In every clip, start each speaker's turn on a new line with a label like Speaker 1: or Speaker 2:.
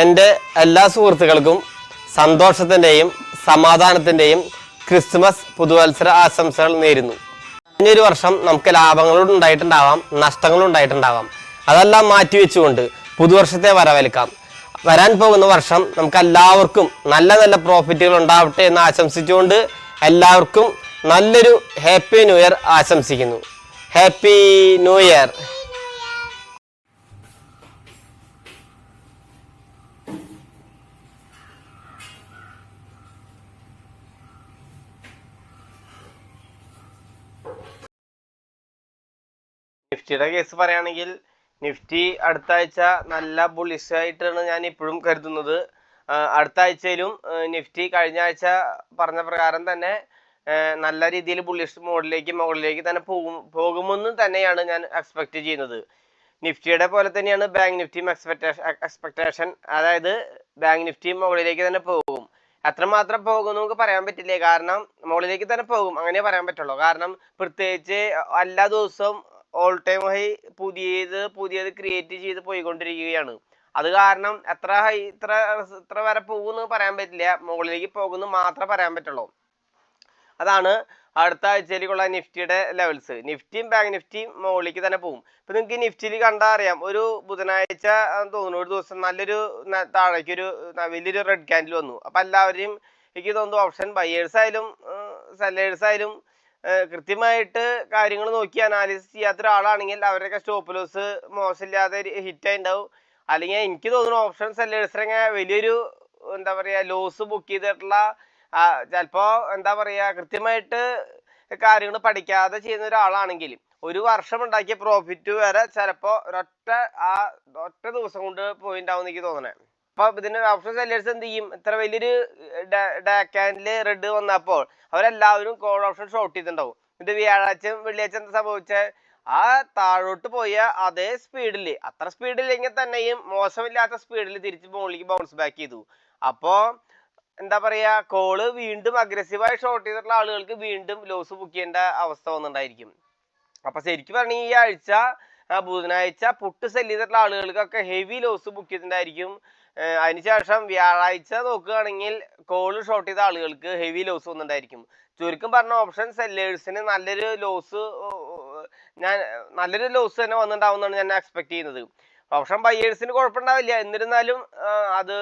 Speaker 1: എന്റെ എല്ലാ സുഹൃത്തുക്കൾക്കും സന്തോഷത്തിന്റെയും സമാധാനത്തിന്റെയും ക്രിസ്മസ് പുതുവത്സര ആശംസകൾ നേരുന്നു. കഴിഞ്ഞൊരു വർഷം നമുക്ക് ലാഭങ്ങളും ഉണ്ടായിട്ടുണ്ടാവാം നഷ്ടങ്ങളും ഉണ്ടായിട്ടുണ്ടാവാം. അതെല്ലാം മാറ്റിവെച്ചുകൊണ്ട് പുതുവർഷത്തെ വരവേൽക്കാം. വരാൻ പോകുന്ന വർഷം നമുക്ക് എല്ലാവർക്കും നല്ല നല്ല പ്രോഫിറ്റുകൾ ഉണ്ടാവട്ടെ എന്ന് ആശംസിച്ചുകൊണ്ട് എല്ലാവർക്കും നല്ലൊരു ഹാപ്പി ന്യൂ ഇയർ ആശംസിക്കുന്നു. ഹാപ്പി ന്യൂ ഇയർ നിഫ്റ്റിയുടെ കേസ് പറയുകയാണെങ്കിൽ നിഫ്റ്റി അടുത്ത ആഴ്ച നല്ല ബുള്ളിഷ് ആയിട്ടാണ് ഞാൻ ഇപ്പോഴും കരുതുന്നത്. അടുത്ത ആഴ്ചയിലും നിഫ്റ്റി കഴിഞ്ഞ ആഴ്ച പറഞ്ഞ പ്രകാരം തന്നെ നല്ല രീതിയിൽ ബുള്ളിഷ് മോഡിലേക്ക് മുകളിലേക്ക് തന്നെ പോകും പോകുമെന്ന് തന്നെയാണ് ഞാൻ എക്സ്പെക്ട് ചെയ്യുന്നത്. നിഫ്റ്റിയുടെ പോലെ തന്നെയാണ് ബാങ്ക് നിഫ്റ്റിയും എക്സ്പെക്ടേഷൻ എക്സ്പെക്ടേഷൻ അതായത് ബാങ്ക് നിഫ്റ്റിയും മുകളിലേക്ക് തന്നെ പോകും. എത്രമാത്രം പോകും നമുക്ക് പറയാൻ പറ്റില്ല? കാരണം മുകളിലേക്ക് തന്നെ പോകും. അങ്ങനെ പറയാൻ പറ്റുള്ളൂ. കാരണം പ്രത്യേകിച്ച് എല്ലാ ദിവസവും ഓൾ ടൈം ഹൈ പുതിയത് പുതിയത് ക്രിയേറ്റ് ചെയ്ത് പോയിക്കൊണ്ടിരിക്കുകയാണ്. അത് കാരണം എത്ര ഹൈ ഇത്ര ഇത്ര വരെ പോകുമെന്ന് പറയാൻ പറ്റില്ല. മുകളിലേക്ക് പോകുമെന്ന് മാത്രമേ പറയാൻ പറ്റുള്ളൂ. അതാണ് അടുത്ത ആഴ്ചയിലേക്കുള്ള നിഫ്റ്റിയുടെ ലെവൽസ് നിഫ്റ്റിയും ബാങ്ക് നിഫ്റ്റിയും മുകളിലേക്ക് തന്നെ പോകും ഇപ്പം നിങ്ങൾക്ക് നിഫ്റ്റിയിൽ കണ്ടാൽ അറിയാം ഒരു ബുധനാഴ്ച തോന്നുന്നു ഒരു ദിവസം നല്ലൊരു താഴേക്കൊരു വലിയൊരു റെഡ് ക്യാൻഡിൽ വന്നു. അപ്പം എല്ലാവരെയും എനിക്ക് തോന്നുന്നു ഓപ്ഷൻ ബയേഴ്സ് ആയാലും സെല്ലേഴ്സ് ആയാലും കൃത്യമായിട്ട് കാര്യങ്ങൾ നോക്കി അനാലിസിസ് ചെയ്യാത്ത ഒരാളാണെങ്കിൽ അവരൊക്കെ സ്റ്റോപ്പ് ലോസ് മോശമില്ലാതെ ഹിറ്റ് ഉണ്ടാവും. അല്ലെങ്കിൽ എനിക്ക് തോന്നുന്നു ഓപ്ഷൻ സെല്ലേഴ്സിനൊക്കെ വലിയൊരു എന്താ പറയാ ലോസ് ബുക്ക് ചെയ്തിട്ടുള്ള ചിലപ്പോൾ ചിലപ്പോ എന്താ പറയാ കൃത്യമായിട്ട് കാര്യങ്ങൾ പഠിക്കാതെ ചെയ്യുന്ന ഒരാളാണെങ്കിൽ ഒരു വർഷം ഉണ്ടാക്കിയ പ്രോഫിറ്റ് വരെ ചിലപ്പോ ഒരൊറ്റ ആ ഒറ്റ ദിവസം കൊണ്ട് പോയിണ്ടാവും എനിക്ക് തോന്നണേ. അപ്പൊ ഇതിന് ഓപ്ഷൻ സെല്ലേഴ്സ് എന്ത് ചെയ്യും? ഇത്ര വലിയൊരു ഡാക്കാൻഡിൽ റെഡ് വന്നപ്പോൾ അവരെല്ലാവരും കോൾ ഓപ്ഷൻ ഷോർട്ട് ചെയ്തിട്ടുണ്ടാവും. ഇത് വ്യാഴാഴ്ച വെള്ളിയാഴ്ച എന്താ സംഭവിച്ച? ആ താഴോട്ട് പോയ അതേ സ്പീഡിൽ അത്ര സ്പീഡില്ലെങ്കിൽ തന്നെയും മോശമില്ലാത്ത സ്പീഡിൽ തിരിച്ച് മുകളിലേക്ക് ബൗൺസ് ബാക്ക് ചെയ്തു. അപ്പോ എന്താ പറയാ കോൾ വീണ്ടും അഗ്രസീവായി ഷോർട്ട് ചെയ്തിട്ടുള്ള ആളുകൾക്ക് വീണ്ടും ലോസ് ബുക്ക് ചെയ്യേണ്ട അവസ്ഥ വന്നിട്ടുണ്ടായിരിക്കും. അപ്പൊ ശരിക്കും പറഞ്ഞാൽ ഈ ആഴ്ച ബുധനാഴ്ച പുട്ട് സെല്ല് ചെയ്തിട്ടുള്ള ആളുകൾക്കൊക്കെ ഹെവി ലോസ് ബുക്ക് ചെയ്തിട്ടുണ്ടായിരിക്കും. അതിനുശേഷം വ്യാഴാഴ്ച നോക്കുകയാണെങ്കിൽ കോൾ ഷോർട്ട് ചെയ്ത ആളുകൾക്ക് ഹെവി ലോസ് വന്നിട്ടുണ്ടായിരിക്കും. ചുരുക്കം പറഞ്ഞ ഓപ്ഷൻ സെല്ലേഴ്സിന് നല്ലൊരു ലോസ് ഞാൻ നല്ലൊരു ലോസ് തന്നെ വന്നിട്ടുണ്ടാവുമെന്നാണ് ഞാൻ എക്സ്പെക്ട് ചെയ്യുന്നത്. ഓപ്ഷൻ ബയേഴ്സിന് കുഴപ്പമുണ്ടാവില്ല. എന്നിരുന്നാലും അത്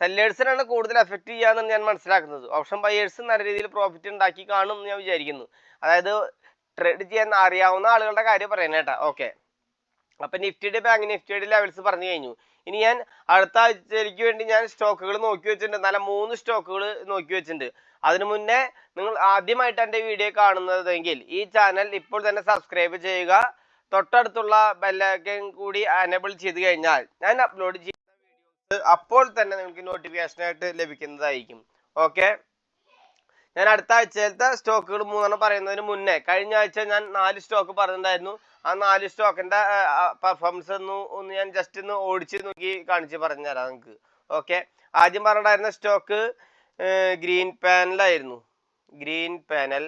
Speaker 1: സെല്ലേഴ്സിനാണ് കൂടുതൽ എഫക്ട് ചെയ്യാന്നാണ് ഞാൻ മനസ്സിലാക്കുന്നത്. ഓപ്ഷൻ ബയേഴ്സ് നല്ല രീതിയിൽ പ്രോഫിറ്റ് ഉണ്ടാക്കി കാണും എന്ന് ഞാൻ വിചാരിക്കുന്നു. അതായത് ട്രേഡ് ചെയ്യാൻ അറിയാവുന്ന ആളുകളുടെ കാര്യം പറയണേട്ടാ ഓക്കെ അപ്പൊ നിഫ്റ്റിയുടെ ബാങ്ക് നിഫ്റ്റിയുടെ ലെവൽസ് പറഞ്ഞു കഴിഞ്ഞു. ഇനി ഞാൻ അടുത്ത ആഴ്ചയിലേക്ക് വേണ്ടി ഞാൻ സ്റ്റോക്കുകൾ നോക്കി വെച്ചിട്ടുണ്ട്. നല്ല മൂന്ന് സ്റ്റോക്കുകൾ നോക്കി വെച്ചിട്ടുണ്ട്. അതിനു മുന്നേ നിങ്ങൾ ആദ്യമായിട്ട് എന്റെ വീഡിയോ കാണുന്നതെങ്കിൽ ഈ ചാനൽ ഇപ്പോൾ തന്നെ സബ്സ്ക്രൈബ് ചെയ്യുക. തൊട്ടടുത്തുള്ള ബെല്ലൈക്കൻ കൂടി അനേബിൾ ചെയ്ത് കഴിഞ്ഞാൽ ഞാൻ അപ്ലോഡ് ചെയ്യുന്ന വീഡിയോസ് അപ്പോൾ തന്നെ നിങ്ങൾക്ക് നോട്ടിഫിക്കേഷൻ ആയിട്ട് ലഭിക്കുന്നതായിരിക്കും. ഓക്കെ ഞാൻ അടുത്ത ആഴ്ചയിലത്തെ സ്റ്റോക്കുകൾ മൂന്നെണ്ണം പറയുന്നതിന് മുന്നേ കഴിഞ്ഞ ആഴ്ച ഞാൻ നാല് സ്റ്റോക്ക് പറഞ്ഞിട്ടുണ്ടായിരുന്നു. ആ നാല് സ്റ്റോക്കിന്റെ പെർഫോമൻസ് ഒന്ന് ഒന്ന് ഞാൻ ജസ്റ്റ് ഒന്ന് ഓടിച്ച് നോക്കി കാണിച്ച് പറഞ്ഞു തരാം നിങ്ങൾക്ക് ഓക്കെ ആദ്യം പറഞ്ഞിട്ടുണ്ടായിരുന്ന stock green പാനലായിരുന്നു green panel.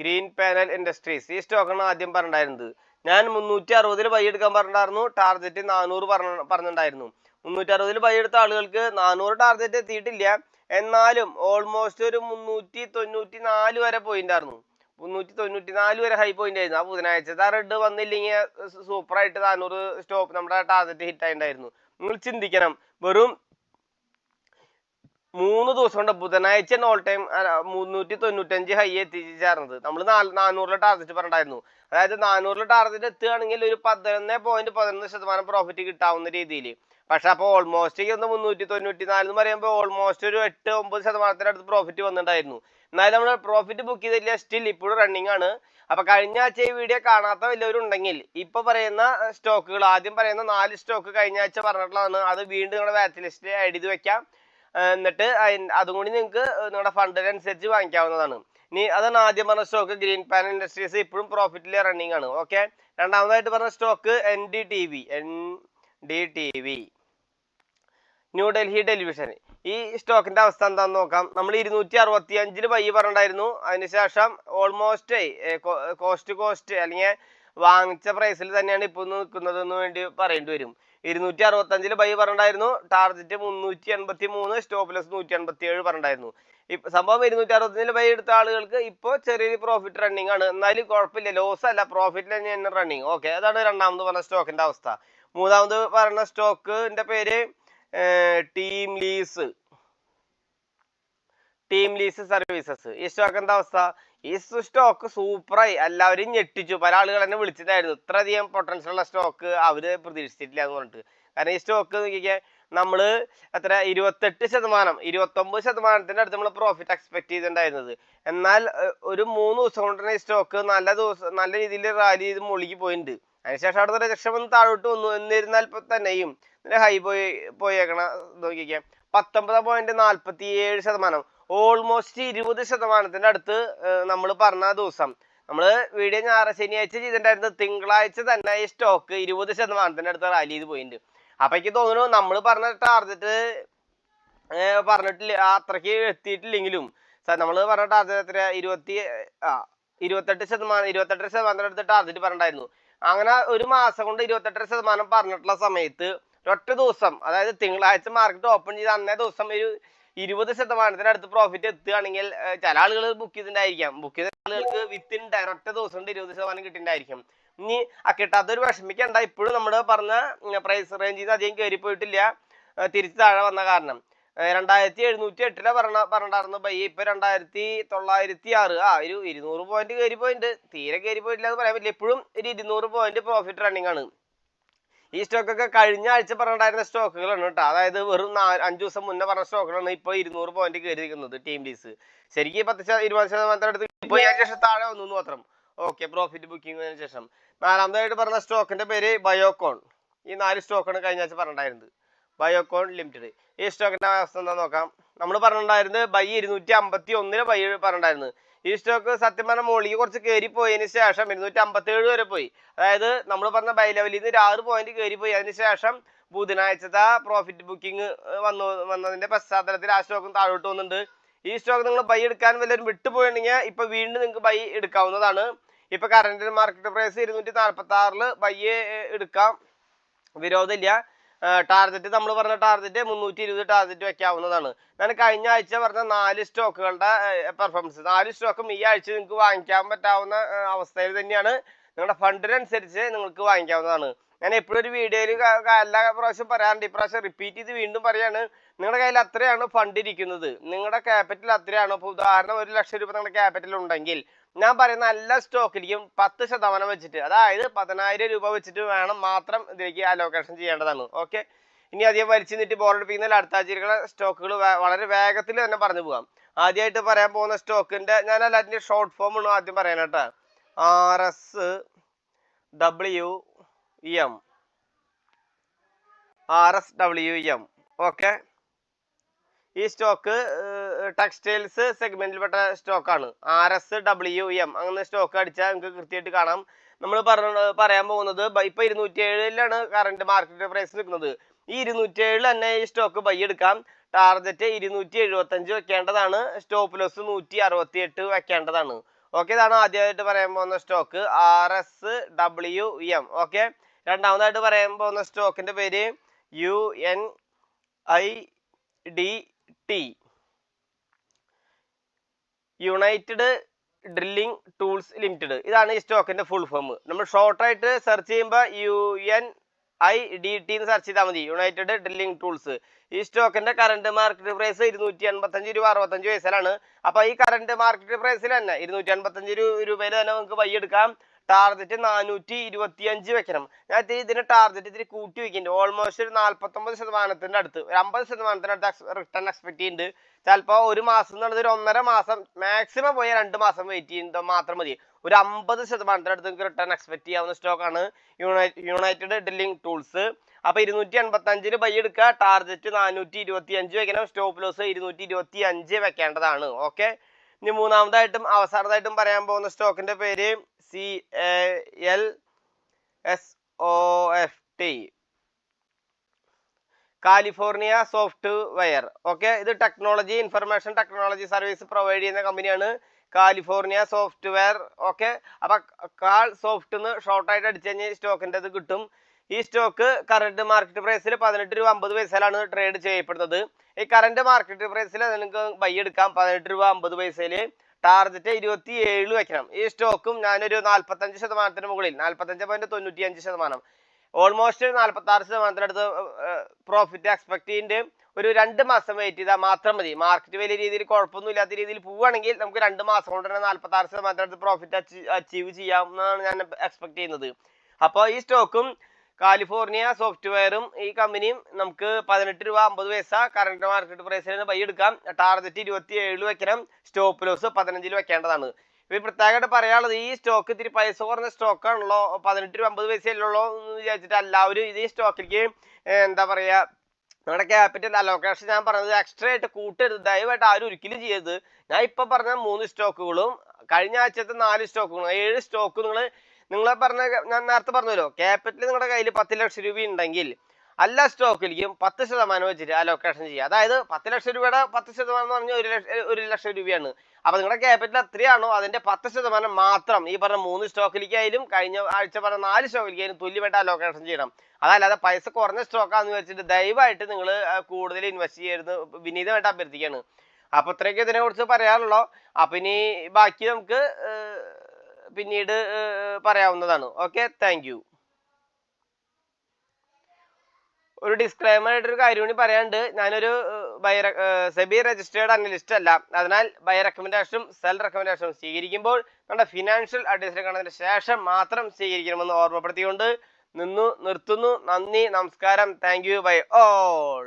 Speaker 1: Green panel industries. ഈ സ്റ്റോക്കാണ് ആദ്യം പറഞ്ഞിട്ടുണ്ടായിരുന്നത്. ഞാൻ മുന്നൂറ്റി അറുപതിൽ ബൈ എടുക്കാൻ പറഞ്ഞിട്ടുണ്ടായിരുന്നു. ടാർഗറ്റ് നാനൂറ് പറഞ്ഞ പറഞ്ഞിട്ടുണ്ടായിരുന്നു. മുന്നൂറ്റി അറുപതിൽ ബൈ എടുത്ത ആളുകൾക്ക് നാനൂറ് ടാർഗറ്റ് എത്തിയിട്ടില്ല. എന്നാലും ഓൾമോസ്റ്റ് ഒരു മുന്നൂറ്റി തൊണ്ണൂറ്റി നാല് വരെ പോയിന്റ് ആയിരുന്നു. മുന്നൂറ്റി തൊണ്ണൂറ്റി നാല് വരെ ഹൈ പോയിന്റ് ആയിരുന്നു. ആ ബുധനാഴ്ചത്തെ റെഡ് വന്നില്ലെങ്കിൽ സൂപ്പർ ആയിട്ട് നാനൂറ് സ്റ്റോപ്പ് നമ്മുടെ ടാർഗറ്റ് ഹിറ്റ് ആയിട്ടുണ്ടായിരുന്നു. നിങ്ങൾ ചിന്തിക്കണം. വെറും മൂന്ന് ദിവസം കൊണ്ട് ബുധനാഴ്ച ഓൾ ടൈം മുന്നൂറ്റി തൊണ്ണൂറ്റഞ്ച് ഹൈ എത്തിച്ചേർന്നത്. നമ്മൾ നാനൂറിലെ ടാർഗറ്റ് പറഞ്ഞിട്ടുണ്ടായിരുന്നു. അതായത് നാനൂറിലെ ടാർഗറ്റ് എത്തുകയാണെങ്കിൽ ഒരു പതിനൊന്ന് പോയിന്റ് പതിനൊന്ന് ശതമാനം പ്രോഫിറ്റ് കിട്ടാവുന്ന രീതിയിൽ. പക്ഷെ അപ്പോൾ ഓൾമോസ്റ്റ് ഒന്ന് മുന്നൂറ്റി തൊണ്ണൂറ്റി നാല് എന്ന് പറയുമ്പോൾ ഓൾമോസ്റ്റ് ഒരു എട്ട് ഒമ്പത് ശതമാനത്തിന്റെ അടുത്ത് പ്രോഫിറ്റ് വന്നിട്ടുണ്ടായിരുന്നു. എന്നാലും നമ്മൾ പ്രോഫിറ്റ് ബുക്ക് ചെയ്തില്ല സ്റ്റിൽ ഇപ്പോഴും റണ്ണിങ് ആണ്. അപ്പൊ കഴിഞ്ഞ ആഴ്ച ഈ വീഡിയോ കാണാത്ത വല്ലവരുണ്ടെങ്കിൽ ഇപ്പൊ പറയുന്ന സ്റ്റോക്കുകൾ ആദ്യം പറയുന്ന നാല് സ്റ്റോക്ക് കഴിഞ്ഞ ആഴ്ച പറഞ്ഞിട്ടുള്ളതാണ്. അത് വീണ്ടും നിങ്ങളുടെ വാച്ച് ലിസ്റ്റിൽ ആഡ് ചെയ്ത് വെക്കാം. എന്നിട്ട് അതും കൂടി നിങ്ങൾക്ക് നിങ്ങളുടെ ഫണ്ടിനനുസരിച്ച് വാങ്ങിക്കാവുന്നതാണ്. ഇനി അതാണ് ആദ്യം പറഞ്ഞ സ്റ്റോക്ക് ഗ്രീൻ പാൻ ഇൻഡസ്ട്രീസ് ഇപ്പോഴും പ്രോഫിറ്റിൽ റണ്ണിങ് ആണ്. ഓക്കെ രണ്ടാമതായിട്ട് പറഞ്ഞ stock N D T V N D T V New Delhi television. ഈ സ്റ്റോക്കിന്റെ അവസ്ഥ എന്താന്ന് നോക്കാം. നമ്മൾ ഇരുന്നൂറ്റി അറുപത്തി അഞ്ചിന് ബൈ പറഞ്ഞിട്ടുണ്ടായിരുന്നു അതിനുശേഷം ഓൾമോസ്റ്റ് കോസ്റ്റ് കോസ്റ്റ് അല്ലെങ്കിൽ വാങ്ങിച്ച പ്രൈസിൽ തന്നെയാണ് ഇപ്പോൾ നിൽക്കുന്നത് എന്ന് വേണ്ടി പറയേണ്ടി വരും. ഇരുന്നൂറ്റി അറുപത്തഞ്ചിൽ ബൈ പറഞ്ഞിട്ടുണ്ടായിരുന്നു. ടാർജറ്റ് മുന്നൂറ്റി എൺപത്തി മൂന്ന് സ്റ്റോപ്പ് ലെസ് നൂറ്റി എൺപത്തി ഏഴ് പറഞ്ഞിട്ടുണ്ടായിരുന്നു. ഇപ്പൊ സംഭവം ഇരുന്നൂറ്റി അറുപത്തഞ്ചിൽ ബൈ എടുത്ത ആളുകൾക്ക് ഇപ്പോ ചെറിയൊരു പ്രോഫിറ്റ് റണ്ണിങ് ആണ്. എന്നാലും കുഴപ്പമില്ല. ലോസ് അല്ല പ്രോഫിറ്റ് തന്നെയാണ് റണ്ണിങ് ഓക്കെ അതാണ് രണ്ടാമത് പറഞ്ഞ സ്റ്റോക്കിന്റെ അവസ്ഥ. മൂന്നാമത് പറഞ്ഞ സ്റ്റോക്കിന്റെ പേര് team lease team lease services ഈ സ്റ്റോക്ക് എന്താ അവസ്ഥ? ഈ സ്റ്റോക്ക് സൂപ്പറായി. എല്ലാവരും ഞെട്ടിച്ചു. പല ആളുകൾ എന്നെ വിളിച്ചിട്ടായിരുന്നു ഇത്രയധികം പൊട്ടൻഷ്യൽ ഉള്ള സ്റ്റോക്ക് അവർ പ്രതീക്ഷിച്ചിട്ടില്ല എന്ന് പറഞ്ഞിട്ട്. കാരണം ഈ സ്റ്റോക്ക് നോക്കിക്കാൻ നമ്മൾ എത്ര? ഇരുപത്തെട്ട് ശതമാനം ഇരുപത്തൊമ്പത് ശതമാനത്തിന്റെ അടുത്ത് നമ്മൾ പ്രോഫിറ്റ് എക്സ്പെക്ട് ചെയ്തിട്ടുണ്ടായിരുന്നത്. എന്നാൽ ഒരു മൂന്ന് ദിവസം കൊണ്ട് തന്നെ ഈ സ്റ്റോക്ക് നല്ല ദിവസം നല്ല രീതിയിൽ റാലി ചെയ്ത് മുകളിലേക്ക് പോയിട്ടുണ്ട്. അതിനുശേഷം അവിടെ നിന്ന് വന്ന് താഴോട്ട് വന്നു. എന്നിരുന്നാൽ ഇപ്പൊ തന്നെയും ഇതിന്റെ ഹൈ പോയി പോയേക്കണ നോക്കിക്കാം. പത്തൊമ്പത് പോയിന്റ് നാൽപ്പത്തി ഏഴ് ശതമാനം. ഓൾമോസ്റ്റ് ഇരുപത് ശതമാനത്തിന്റെ അടുത്ത് നമ്മൾ പറഞ്ഞ ദിവസം. നമ്മൾ വീഡിയോ ഞായറ ശനിയാഴ്ച ചെയ്തിട്ടുണ്ടായിരുന്നത്. തിങ്കളാഴ്ച തന്നെ ഈ സ്റ്റോക്ക് ഇരുപത് ശതമാനത്തിന്റെ അടുത്ത് റാലി ചെയ്ത് പോയിട്ടുണ്ട്. അപ്പൊ എനിക്ക് തോന്നുന്നു നമ്മൾ പറഞ്ഞ ടാർഗറ്റ് പറഞ്ഞിട്ടില്ല അത്രയ്ക്ക് എത്തിയിട്ടില്ലെങ്കിലും നമ്മൾ പറഞ്ഞ ടാർഗറ്റ് എത്ര ഇരുപത്തി ആ ഇരുപത്തെട്ട് ശതമാനം ഇരുപത്തെട്ട് ശതമാനത്തിന്റെ അടുത്ത് ടാർഗറ്റ് പറഞ്ഞിട്ടുണ്ടായിരുന്നു. അങ്ങനെ ഒരു മാസം കൊണ്ട് ഇരുപത്തെട്ടര ശതമാനം പറഞ്ഞിട്ടുള്ള സമയത്ത് ഒറ്റ ദിവസം അതായത് തിങ്കളാഴ്ച മാർക്കറ്റ് ഓപ്പൺ ചെയ്ത് അന്നേ ദിവസം ഒരു ഇരുപത് ശതമാനത്തിനടുത്ത് പ്രോഫിറ്റ് എത്തുകയാണെങ്കിൽ ചില ആളുകൾ ബുക്ക് ചെയ്തിട്ടുണ്ടായിരിക്കാം. ബുക്ക് ചെയ്ത ആളുകൾക്ക് വിത്തിൻ ഒറ്റ ദിവസം കൊണ്ട് ഇരുപത് ശതമാനം കിട്ടിയിട്ടുണ്ടായിരിക്കും. ഇനി ആ കിട്ടാത്തൊരു വിഷമിക്കണ്ട ഇപ്പോഴും നമ്മൾ പറഞ്ഞ പ്രൈസ് റേഞ്ചിൽ നിന്ന് അധികം കയറി പോയിട്ടില്ല തിരിച്ചു താഴെ വന്ന കാരണം. രണ്ടായിരത്തി എഴുന്നൂറ്റി എട്ടിലെ പറഞ്ഞ പറഞ്ഞിട്ടായിരുന്നു ബൈ ഇപ്പൊ രണ്ടായിരത്തി തൊള്ളായിരത്തി ആറ് ആ ഒരു ഇരുന്നൂറ് പോയിന്റ് കയറി പോയിന്റ് തീരെ കയറി പോയിട്ടില്ല എന്ന് പറയാൻ പറ്റില്ല. എപ്പോഴും ഒരു ഇരുന്നൂറ് പോയിന്റ് പ്രോഫിറ്റ് റണ്ണിങ് ആണ്. ഈ സ്റ്റോക്ക് ഒക്കെ കഴിഞ്ഞ ആഴ്ച പറഞ്ഞിട്ടായിരുന്ന സ്റ്റോക്കുകളാണ് കേട്ടോ. അതായത് വെറും അഞ്ച് ദിവസം മുന്നേ പറഞ്ഞ സ്റ്റോക്കുകളാണ് ഇപ്പൊ ഇരുന്നൂറ് പോയിന്റ് കയറി നിൽക്കുന്നത് ടീം ലീസ് ശരിക്കും പത്ത് ഇരുപത് ശതമാനത്തിന് അടുത്ത് ഇപ്പൊ അതിന് ശേഷം താഴെ വന്നു മാത്രം. ഓക്കെ പ്രോഫിറ്റ് ബുക്കിംഗിന് ശേഷം. നാലാമതായിട്ട് പറഞ്ഞ സ്റ്റോക്കിന്റെ പേര് ബയോകോൺ ഈ നാല് സ്റ്റോക്കാണ് കഴിഞ്ഞ ആഴ്ച പറഞ്ഞിട്ടുണ്ടായിരുന്നത്. ബയോകോൺ ലിമിറ്റഡ് ഈ സ്റ്റോക്കിന്റെ അവസ്ഥ എന്താ നോക്കാം. നമ്മൾ പറഞ്ഞിട്ടുണ്ടായിരുന്നത് ബൈ ഇരുന്നൂറ്റി അമ്പത്തി ഒന്നിന് ബൈ പറഞ്ഞിട്ടുണ്ടായിരുന്നു. ഈ സ്റ്റോക്ക് സത്യം പറഞ്ഞാൽ മുകളിലേക്ക് കുറച്ച് കയറി പോയതിന് ശേഷം ഇരുന്നൂറ്റി അമ്പത്തി ഏഴ് വരെ പോയി. അതായത് നമ്മൾ പറഞ്ഞ ബൈ ലെവലിൽ നിന്ന് ഒരു ആറ് പോയിന്റ് കയറി പോയി അതിന് ശേഷം ബുധനാഴ്ചത്തെ പ്രോഫിറ്റ് ബുക്കിംഗ് വന്നു വന്നതിന്റെ പശ്ചാത്തലത്തിൽ ആ സ്റ്റോക്കും താഴോട്ട് വന്നിട്ടുണ്ട്. ഈ സ്റ്റോക്ക് നിങ്ങൾ ബൈ എടുക്കാൻ വല്ലവരും വിട്ടുപോയിട്ടുണ്ടെങ്കിൽ ഇപ്പൊ വീണ്ടും നിങ്ങൾക്ക് ബൈ എടുക്കാവുന്നതാണ്. ഇപ്പൊ കറന്റ് മാർക്കറ്റ് പ്രൈസ് ഇരുന്നൂറ്റി നാൽപ്പത്തി ആറിൽ ബൈ എടുക്കാം. വിരോധമില്ല. ടാർഗറ്റ് നമ്മൾ പറഞ്ഞ ടാർഗറ്റ് മുന്നൂറ്റി ഇരുപത് ടാർഗറ്റ് വെക്കാവുന്നതാണ്. ഞാൻ കഴിഞ്ഞ ആഴ്ച പറഞ്ഞ നാല് സ്റ്റോക്കുകളുടെ പെർഫോമൻസ് നാല് സ്റ്റോക്കും ഈ ആഴ്ച നിങ്ങൾക്ക് വാങ്ങിക്കാൻ പറ്റാവുന്ന അവസ്ഥയിൽ തന്നെയാണ്. നിങ്ങളുടെ ഫണ്ടിനനുസരിച്ച് നിങ്ങൾക്ക് വാങ്ങിക്കാവുന്നതാണ്. ഞാൻ എപ്പോഴും ഒരു വീഡിയോയിൽ എല്ലാ പ്രാവശ്യം പറയാറുണ്ട്. ഇപ്രാവശ്യം റിപ്പീറ്റ് ചെയ്ത് വീണ്ടും പറയാണ്. നിങ്ങളുടെ കയ്യിൽ അത്രയാണ് ഫണ്ട് ഇരിക്കുന്നത്. നിങ്ങളുടെ ക്യാപിറ്റൽ അത്രയാണ്. ഇപ്പോൾ ഉദാഹരണം ഒരു ലക്ഷം രൂപ നിങ്ങളുടെ ക്യാപിറ്റൽ ഉണ്ടെങ്കിൽ ഞാൻ പറയുന്ന എല്ലാ സ്റ്റോക്കിലേക്കും പത്ത് ശതമാനം വെച്ചിട്ട്. അതായത് പതിനായിരം രൂപ വെച്ചിട്ട് വേണം മാത്രം ഇതിലേക്ക് അലോക്കേഷൻ ചെയ്യേണ്ടതാണ്. ഓക്കെ ഇനി അധികം വലിച്ചു നിന്നിട്ട് ബോറടിപ്പിക്കുന്ന അടുത്ത ആഴ്ചയിലുള്ള സ്റ്റോക്കുകൾ വളരെ വേഗത്തിൽ തന്നെ പറഞ്ഞു പോകാം. ആദ്യമായിട്ട് പറയാൻ പോകുന്ന സ്റ്റോക്കിന്റെ ഞാൻ അല്ലാതിന്റെ ഷോർട്ട് ഫോം ആണ് ആദ്യം പറയാൻ കേട്ടോ. R S W M R S W M okay ഈ സ്റ്റോക്ക് ടെക്സ്റ്റൈൽസ് സെഗ്മെന്റിൽപ്പെട്ട സ്റ്റോക്കാണ് ആർ എസ് ഡബ്ല്യു എം അങ്ങനെ സ്റ്റോക്ക് അടിച്ചാൽ നിങ്ങൾക്ക് കൃത്യമായിട്ട് കാണാം. നമ്മൾ പറഞ്ഞ പറയാൻ പോകുന്നത് ഇപ്പൊ ഇരുന്നൂറ്റി ഏഴിലാണ് കറണ്ട് മാർക്കറ്റ് പ്രൈസ് നിൽക്കുന്നത്. ഈ ഇരുന്നൂറ്റി ഏഴിൽ തന്നെ ഈ സ്റ്റോക്ക് ബൈ എടുക്കാം. ടാർഗറ്റ് ഇരുന്നൂറ്റി എഴുപത്തഞ്ച് വെക്കേണ്ടതാണ്. സ്റ്റോപ്പ് ലോസ് നൂറ്റി അറുപത്തി എട്ട് വെക്കേണ്ടതാണ്. ഓക്കെ ഇതാണ് ആദ്യമായിട്ട് പറയാൻ പോകുന്ന stock R S W M okay രണ്ടാമതായിട്ട് പറയാൻ പോകുന്ന സ്റ്റോക്കിന്റെ പേര് U N I D T united drilling tools limited ഇതാണ് ഈ സ്റ്റോക്കിന്റെ ഫുൾ ഫോം നമ്മൾ ഷോർട്ടായിട്ട് സെർച്ച് ചെയ്യുമ്പോൾ U N I D T എന്ന് സെർച്ച് ചെയ്താൽ മതി. യുണൈറ്റഡ് ഡ്രില്ലിംഗ് ടൂൾസ് ഈ സ്റ്റോക്കിന്റെ കറണ്ട് മാർക്കറ്റ് പ്രൈസ് ഇരുന്നൂറ്റി എൺപത്തഞ്ച് രൂപ അറുപത്തഞ്ച് പൈസയിലാണ്. അപ്പൊ ഈ കറണ്ട് മാർക്കറ്റ് പ്രൈസിൽ തന്നെ ഇരുന്നൂറ്റി എൺപത്തഞ്ച് രൂപയിൽ തന്നെ നമുക്ക് വൈ എടുക്കാം. ടാർഗറ്റ് നാനൂറ്റി ഇരുപത്തി അഞ്ച് വെക്കണം. ഞാൻ ഇത്തിരി ഇതിന് ടാർഗറ്റ് ഇത്തിരി കൂട്ടി വെക്കുന്നുണ്ട് ഓൾമോസ്റ്റ് ഒരു നാല്പത്തൊമ്പത് ശതമാനത്തിന്റെ അടുത്ത്. ഒരു അമ്പത് ശതമാനത്തിന്റെ അടുത്ത് റിട്ടേൺ എക്സ്പെക്ട് ചെയ്യുന്നുണ്ട് ചിലപ്പോൾ ഒരു മാസം എന്നുള്ളത് ഒരു ഒന്നര മാസം മാക്സിമം പോയ രണ്ട് മാസം വെയിറ്റ് ചെയ്യുന്നത് മാത്രം മതി. ഒരു അമ്പത് ശതമാനത്തിന്റെ അടുത്ത് നിങ്ങൾക്ക് റിട്ടേൺ എക്സ്പെക്ട് ചെയ്യാവുന്ന സ്റ്റോക്കാണ് യുണൈറ്റഡ് ഡ്രില്ലിംഗ് ടൂൾസ് അപ്പൊ ഇരുന്നൂറ്റി എൺപത്തി അഞ്ചിന് ബൈ എടുക്കുക ടാർഗറ്റ് നാനൂറ്റി ഇരുപത്തി അഞ്ച് വെക്കണം. സ്റ്റോപ്പ് ലോസ് ഇരുന്നൂറ്റി ഇരുപത്തി അഞ്ച് വെക്കേണ്ടതാണ്. ഓക്കെ ഇനി മൂന്നാമതായിട്ടും അവസാനതായിട്ടും പറയാൻ പോകുന്ന സ്റ്റോക്കിന്റെ പേര് C L S O F T California software okay ഇത് technology information technology service provide ചെയ്യുന്ന കമ്പനിയാണ് കാലിഫോർണിയ സോഫ്റ്റ്വെയർ ഓക്കെ അപ്പൊ കാൾ സോഫ്റ്റ് എന്ന് ഷോർട്ടായിട്ട് അടിച്ചു കഴിഞ്ഞാൽ സ്റ്റോക്കിന്റെ അത് കിട്ടും. ഈ സ്റ്റോക്ക് കറണ്ട് മാർക്കറ്റ് പ്രൈസിൽ പതിനെട്ട് രൂപ അമ്പത് പൈസയിലാണ് ട്രേഡ് ചെയ്യപ്പെടുന്നത്. ഈ കറണ്ട് മാർക്കറ്റ് പ്രൈസിൽ നിങ്ങൾക്ക് ബൈ എടുക്കാം. പതിനെട്ട് രൂപ അമ്പത് പൈസയിൽ ടാർഗറ്റ് ഇരുപത്തി ഏഴ് വെക്കണം. ഈ സ്റ്റോക്കും ഞാനൊരു നാൽപ്പത്തഞ്ച് ശതമാനത്തിന് മുകളിൽ നാൽപ്പത്തഞ്ച് പോയിന്റ് തൊണ്ണൂറ്റി അഞ്ച് ശതമാനം ഓൾമോസ്റ്റ് നാൽപ്പത്തി ആറ് ശതമാനത്തിനടുത്ത് പ്രോഫിറ്റ് എക്സ്പെക്ട് ചെയ്യുന്നുണ്ട് ഒരു രണ്ട് മാസം വെയിറ്റ് ചെയ്താൽ മാത്രം മതി. മാർക്കറ്റ് വലിയ രീതിയിൽ കുഴപ്പമൊന്നും ഇല്ലാത്ത രീതിയിൽ പോവുകയാണെങ്കിൽ നമുക്ക് രണ്ട് മാസം കൊണ്ട് തന്നെ നാൽപ്പത്തി ആറ് ശതമാനത്തിനടുത്ത് പ്രോഫിറ്റ് അച്ചീവ് ചെയ്യാം എന്നാണ് ഞാൻ എക്സ്പെക്ട് ചെയ്യുന്നത്. അപ്പോൾ ഈ സ്റ്റോക്കും കാലിഫോർണിയ സോഫ്റ്റ്വെയറും ഈ കമ്പനിയും നമുക്ക് പതിനെട്ട് രൂപ അമ്പത് പൈസ കറണ്ട് മാർക്കറ്റ് പ്രൈസിൽ നിന്ന് ബൈ എടുക്കാം. ടാർഗറ്റ് ഇരുപത്തി ഏഴിൽ വെക്കണം. സ്റ്റോപ്പ് ലോസ് പതിനഞ്ചിൽ വെക്കേണ്ടതാണ്. ഇപ്പം പ്രത്യേകമായിട്ട് പറയാനുള്ളത് ഈ സ്റ്റോക്ക് ഇത്തിരി പൈസ കുറഞ്ഞ സ്റ്റോക്കാണല്ലോ പതിനെട്ട് രൂപ അമ്പത് പൈസ അല്ലല്ലോ എന്ന് വിചാരിച്ചിട്ട് എല്ലാവരും ഇത് ഈ സ്റ്റോക്കിലേക്ക് എന്താ പറയുക നമ്മുടെ ക്യാപിറ്റൽ അലോക്കേഷൻ ഞാൻ പറഞ്ഞത് എക്സ്ട്രാ ആയിട്ട് കൂട്ടരുത്. ദയവായിട്ട് ആരും ഒരിക്കലും ചെയ്യരുത്. ഞാൻ ഇപ്പം പറഞ്ഞ മൂന്ന് സ്റ്റോക്കുകളും കഴിഞ്ഞ ആഴ്ചത്തെ നാല് സ്റ്റോക്കുകളും ഏഴ് സ്റ്റോക്ക് നിങ്ങൾ നിങ്ങൾ പറഞ്ഞ ഞാൻ നേരത്തെ പറഞ്ഞല്ലോ ക്യാപിറ്റൽ നിങ്ങളുടെ കയ്യിൽ പത്ത് ലക്ഷം രൂപ ഉണ്ടെങ്കിൽ എല്ലാ സ്റ്റോക്കിലേക്കും പത്ത് ശതമാനം വെച്ചിട്ട് അലോക്കേഷൻ ചെയ്യുക. അതായത് പത്ത് ലക്ഷം രൂപയുടെ പത്ത് ശതമാനം എന്ന് പറഞ്ഞാൽ ഒരു ലക്ഷം ഒരു ലക്ഷം രൂപയാണ്. അപ്പൊ നിങ്ങളുടെ ക്യാപിറ്റൽ എത്രയാണോ അതിന്റെ പത്ത് ശതമാനം മാത്രം ഈ പറഞ്ഞ മൂന്ന് സ്റ്റോക്കിലേക്കായാലും കഴിഞ്ഞ ആഴ്ച പറഞ്ഞ നാല് സ്റ്റോക്കിലേക്കായാലും തുല്യമായിട്ട് അലോക്കേഷൻ ചെയ്യണം. അതല്ലാതെ പൈസ കുറഞ്ഞ സ്റ്റോക്കാന്ന് വെച്ചിട്ട് ദയവായിട്ട് നിങ്ങൾ കൂടുതൽ ഇൻവെസ്റ്റ് ചെയ്യരുത് വിനീതമായിട്ട് അഭ്യർത്ഥിക്കുകയാണ്. അപ്പോൾ ഇത്രയൊക്കെ ഇതിനെക്കുറിച്ച് പറയാനുള്ളൂ. അപ്പൊ ഇനി ബാക്കി നമുക്ക് പിന്നീട് പറയാവുന്നതാണ്. ഓക്കെ താങ്ക് ഒരു ഡിസ്ക്ലൈമർ ആയിട്ട് ഒരു കാര്യം കൂടി പറയാണ്ട് ഞാനൊരു ബൈ സെബി രജിസ്റ്റേർഡ് അനലിസ്റ്റ് അല്ല. അതിനാൽ ബൈ റെക്കമെൻഡേഷനും സെൽ റെക്കമെൻഡേഷനും സ്വീകരിക്കുമ്പോൾ നമ്മുടെ ഫിനാൻഷ്യൽ അഡ്വൈസറെ കാണുന്നതിന് ശേഷം മാത്രം സ്വീകരിക്കണമെന്ന് ഓർമ്മപ്പെടുത്തിക്കൊണ്ട് നിന്നു നിർത്തുന്നു. നന്ദി നമസ്കാരം. Thank you bye all.